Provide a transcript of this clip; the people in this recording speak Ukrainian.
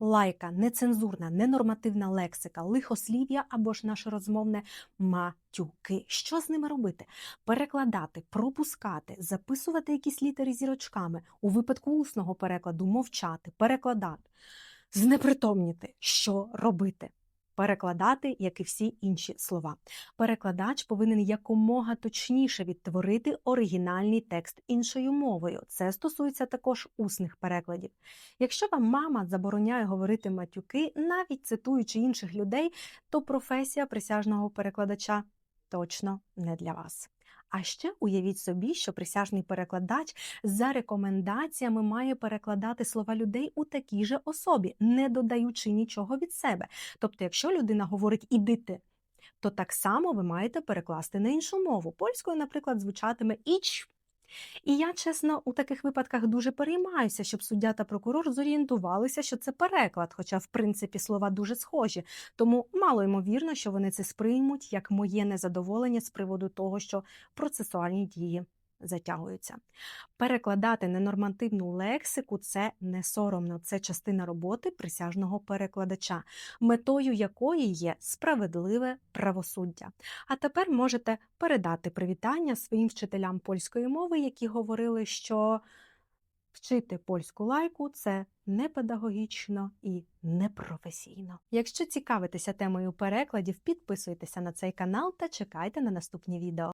лайка, нецензурна, ненормативна лексика, лихослів'я або ж наше розмовне матюки. Що з ними робити? Перекладати, пропускати, записувати якісь літери зірочками, у випадку усного перекладу мовчати, перекладати, знепритомніти, що робити. Перекладати, як і всі інші слова. Перекладач повинен якомога точніше відтворити оригінальний текст іншою мовою. Це стосується також усних перекладів. Якщо вам мама забороняє говорити матюки, навіть цитуючи інших людей, то професія присяжного перекладача точно не для вас. А ще уявіть собі, що присяжний перекладач за рекомендаціями має перекладати слова людей у такій же особі, не додаючи нічого від себе. Тобто, якщо людина говорить ідите, то так само ви маєте перекласти на іншу мову. Польською, наприклад, звучатиме іч. І я, чесно, у таких випадках дуже переймаюся, щоб суддя та прокурор зорієнтувалися, що це переклад, хоча, в принципі, слова дуже схожі. Тому мало ймовірно, що вони це сприймуть як моє незадоволення з приводу того, що процесуальні дії затягуються. Перекладати ненормативну лексику це не соромно, це частина роботи присяжного перекладача, метою якої є справедливе правосуддя. А тепер можете передати привітання своїм вчителям польської мови, які говорили, що вчити польську лайку це непедагогічно і непрофесійно. Якщо цікавитеся темою перекладів, підписуйтеся на цей канал та чекайте на наступні відео.